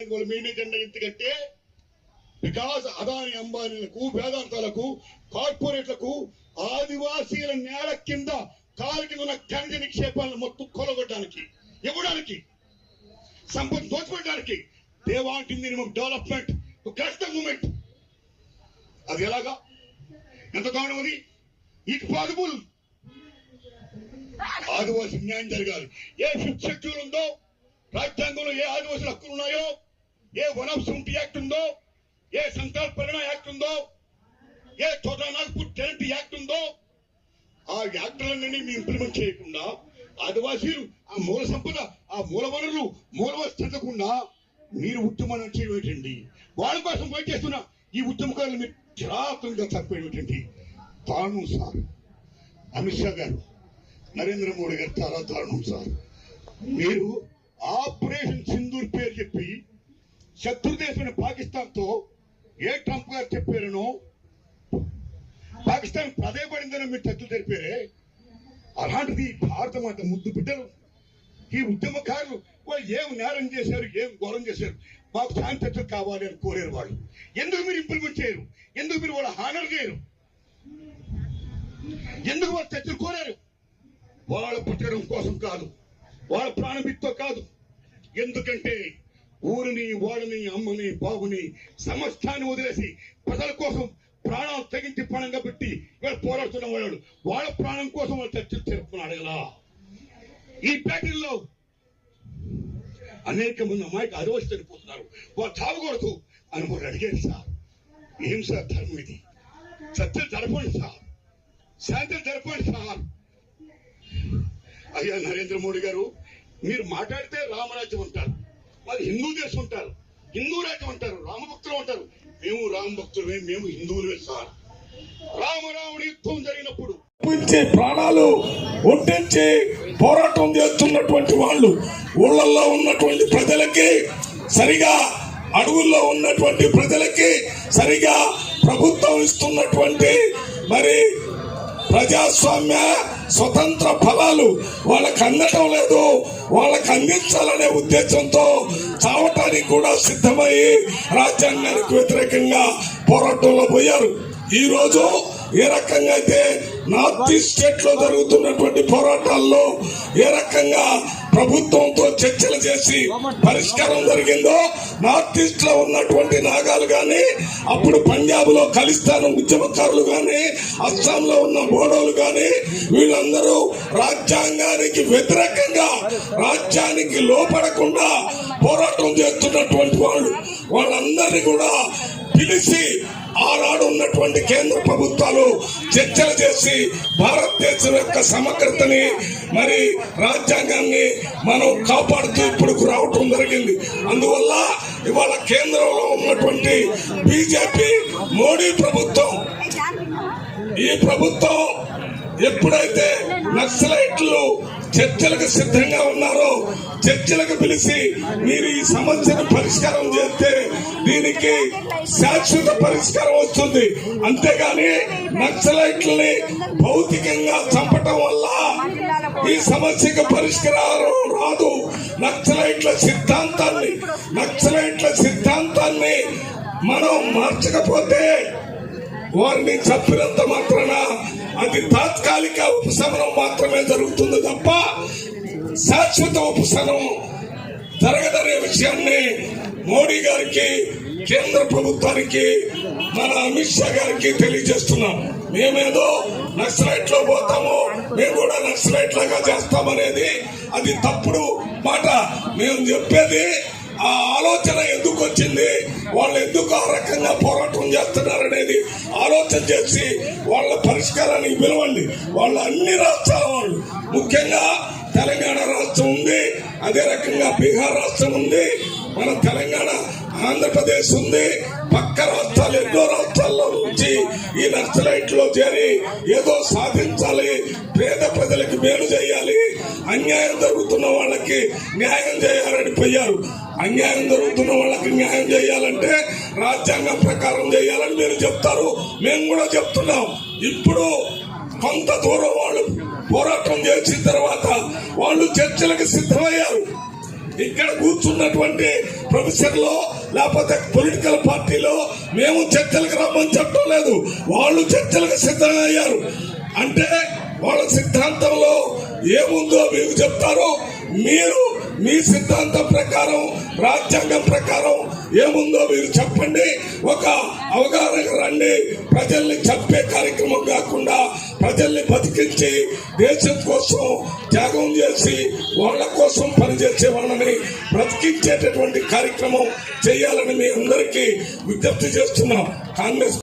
వాళ్ళ మీడియా ఎందుకంటే బికాస్ అదాని అంబానీలకు వేదాంతాలకు కార్పొరేట్లకు ఆదివాసీల నేల కింద కాలికి ఉన్న ఖనిజ నిక్షేపాలను మొత్తం కొలగొట్టడానికి ఇవ్వడానికి సంపద దోచుకోవడానికి they want in minimum development to crush the moment అది ఎలాగా? ఎంత దారుణం అది? ఇట్ పాసిబుల్ ఆదివాసీ న్యాయం జరగాలి. ఏ ఫిఫ్త్ షెడ్యూల్ ఉందో రాజ్యాంగంలో ఏ ఆదివాసీల హక్కులు ఉన్నాయో ఏ వన్ ఆఫ్ సెవెంటీ యాక్ట్ ఉందో ఏ సంతాల్ పరిణ యాక్ట్ ఉందో ఏ చోటా నాగ్పూర్ టెనెంట్ యాక్ట్ ఉందో ఆ యాక్టులన్నీ మేము ఇంప్లిమెంట్ చేయకుండా ఆదివాసీలు ఆ మూల సంపద ఆ మూల వనరులు మూల చెందకుండా మీరు ఉద్యమం చేయటండి వాళ్ళ కోసం పోయి చేస్తున్న ఈ ఉద్యమకారులు మీరు చిరాకంగా తప్పేటండి దారుణం సార్. అమిత్ షా గారు నరేంద్ర మోడీ గారు చాలా దారుణం సార్. మీరు ఆపరేషన్ సింధూర్ పేరు చెప్పి శత్రు దేశమైన పాకిస్తాన్తో ఏ ట్రంప్ గారు చెప్పారనో పాకిస్తాన్ పదేపడిందని మీరు చర్చలు జరిపారే అలాంటిది భారత మాత ముద్దు బిడ్డలు. ఈ ఉద్యమకారులు వాళ్ళు ఏం నేరం చేశారు ఏం ఘోరం చేశారు మాకు శాంతి చర్చలు కావాలి అని కోరారు వాళ్ళు. ఎందుకు మీరు ఇంప్లిమెంట్ చేయరు? ఎందుకు మీరు వాళ్ళ హానర్ చేయరు? ఎందుకు వాళ్ళు చర్చలు కోరారు? వాళ్ళ పుట్టడం కోసం కాదు వాళ్ళ ప్రాణమిత్తో కాదు. ఎందుకంటే ఊరిని వాడిని అమ్మని బాబుని సమస్తాన్ని వదిలేసి ప్రజల కోసం ప్రాణాలు తెగించి ప్రాణంగా పెట్టి వీళ్ళు పోరాడుతున్న వాళ్ళు వాళ్ళ ప్రాణం కోసం వాళ్ళు చర్చలు జరుపుకున్నాడు కదా. ఈ ప్యాటర్న్లో అనేక మంది అమ్మాయికి అరవసి చనిపోతున్నారు వాళ్ళు చావకూడదు అని వాళ్ళు అడిగారు సార్. ఏం సార్ ధర్మం ఇది? చర్చలు జరపండి సార్. శాంతులు జరపండి సార్. అయ్యా నరేంద్ర మోడీ గారు మీరు మాట్లాడితే రామరాజ్యం అంటారు. మరి హిందూ దేశం ఉంటారు. హిందూ రాజ్యం అంటారు. రామభక్తులు అంటారు. మేము రామభక్తులమే మేము హిందువులమే సార్. రామరాముడి యుద్ధం జరిగినప్పుడు ప్రాణాలు ఒట్టించి పోరాటం చేస్తున్నటువంటి వాళ్ళు ఊళ్ళల్లో ఉన్నటువంటి ప్రజలకి సరిగా అడవుల్లో ఉన్నటువంటి ప్రజలకి సరిగా ప్రభుత్వం ఇస్తున్నటువంటి మరి ప్రజాస్వామ్య స్వతంత్ర ఫలాలు వాళ్ళకి అందటం లేదు. వాళ్ళకి అందించాలనే ఉద్దేశంతో చావటానికి కూడా సిద్ధమై రాజ్యాంగానికి వ్యతిరేకంగా పోరాటంలో పోయారు. ఈ రోజు ఏ రకంగా అయితే నార్త్ ఈస్ట్ స్టేట్లో జరుగుతున్నటువంటి పోరాటాల్లో ఏ రకంగా ప్రభుత్వంతో చర్చలు చేసి పరిష్కారం జరిగిందో నార్త్ ఈస్ట్లో ఉన్నటువంటి నాగాలు గాని అప్పుడు పంజాబ్లో ఖలిస్తాన్ ఉద్యమకారులు గాని అస్సాం లో ఉన్న బోడోలు గాని వీళ్ళందరూ రాజ్యాంగానికి వ్యతిరేకంగా రాజ్యానికి లోపడకుండా పోరాటం చేస్తున్నటువంటి వాళ్ళు. వాళ్ళందరినీ కూడా పిలిచి ఆనాడు ఉన్నటువంటి కేంద్ర ప్రభుత్వాలు చర్చలు చేసి భారతదేశం యొక్క సమగ్రతని మరి రాజ్యాంగాన్ని మనం కాపాడుతూ ఇప్పుడు రావటం జరిగింది. అందువల్ల ఇవాళ కేంద్రంలో ఉన్నటువంటి బీజేపీ మోడీ ప్రభుత్వం ఈ ప్రభుత్వం ఎప్పుడైతే నక్సలైట్లు చర్చలకు సిద్ధంగా ఉన్నారో చర్చలకు పిలిచి మీరు ఈ సమస్యను పరిష్కారం చేస్తే దీనికి శాశ్వత పరిష్కారం వస్తుంది. అంతేగాని నక్సలైట్లని భౌతికంగా చంపటం వల్ల ఈ సమస్యకు పరిష్కారం రాదు. నక్సలైట్ల సిద్ధాంతాన్ని నక్సలైట్ల సిద్ధాంతాన్ని మనం మార్చకపోతే వారిని చంపినంత మాత్రాన అది తాత్కాలిక ఉపశమనం మాత్రమే జరుగుతుంది తప్ప శాశ్వత ఉపశమనం జరగదనే విషయాన్ని మోడీ గారికి కేంద్ర ప్రభుత్వానికి మన అమిత్ షా గారికి తెలియజేస్తున్నాం. మేమేదో నక్సలైట్లో పోతాము మేము కూడా నక్సలైట్ లాగా చేస్తామనేది అది తప్పుడు మాట. మేము చెప్పేది ఆ ఆలోచన ఎందుకు వచ్చింది? వాళ్ళు ఎందుకు ఆ రకంగా పోరాటం చేస్తున్నారనేది ఆలోచన చేసి వాళ్ళ పరిష్కారానికి పిలవండి. వాళ్ళు అన్ని రాష్ట్రాల వాళ్ళు. ముఖ్యంగా తెలంగాణ రాష్ట్రం ఉంది అదే రకంగా బీహార్ రాష్ట్రం ఉంది మన తెలంగాణ ఆంధ్రప్రదేశ్ ఉంది పక్క రాష్ట్రాలు ఎన్నో రాష్ట్రాల్లో నుంచి ఈ నక్సలైట్లో చేరి ఏదో సాధించాలి పేద ప్రజలకు మేలు చేయాలి. అన్యాయం జరుగుతున్న వాళ్ళకి న్యాయం చేయాలని పోయారు. అన్యాయం జరుగుతున్న వాళ్ళకి న్యాయం చేయాలంటే రాజ్యాంగం ప్రకారం చేయాలని మీరు చెప్తారు. మేము కూడా చెప్తున్నాం. ఇప్పుడు కొంత దూరం వాళ్ళు పోరాటం చేసిన తర్వాత వాళ్ళు చర్చలకు సిద్ధమయ్యారు. ఇక్కడ కూర్చున్నటువంటి ప్రొఫెసర్లో లేకపోతే పొలిటికల్ పార్టీలో మేము చర్చలకు రమ్మని చెప్పడం లేదు. వాళ్ళు చర్చలకు సిద్ధమయ్యారు. అంటే వాళ్ళ సిద్ధాంతంలో ఏముందో మీకు చెప్తారో మీరు మీ సిద్ధాంతం ప్రకారం రాజ్యాంగం ప్రకారం ఏముందో మీరు చెప్పండి. ఒక అవగాహన రండి. ప్రజల్ని చెప్పే కార్యక్రమం కాకుండా ప్రజల్ని బతికించి దేశం కోసం త్యాగం చేసి వాళ్ళ కోసం పనిచేసే వాళ్ళని బ్రతికించేటటువంటి కార్యక్రమం చేయాలని మీ అందరికీ విజ్ఞప్తి చేస్తున్నాం. కాంగ్రెస్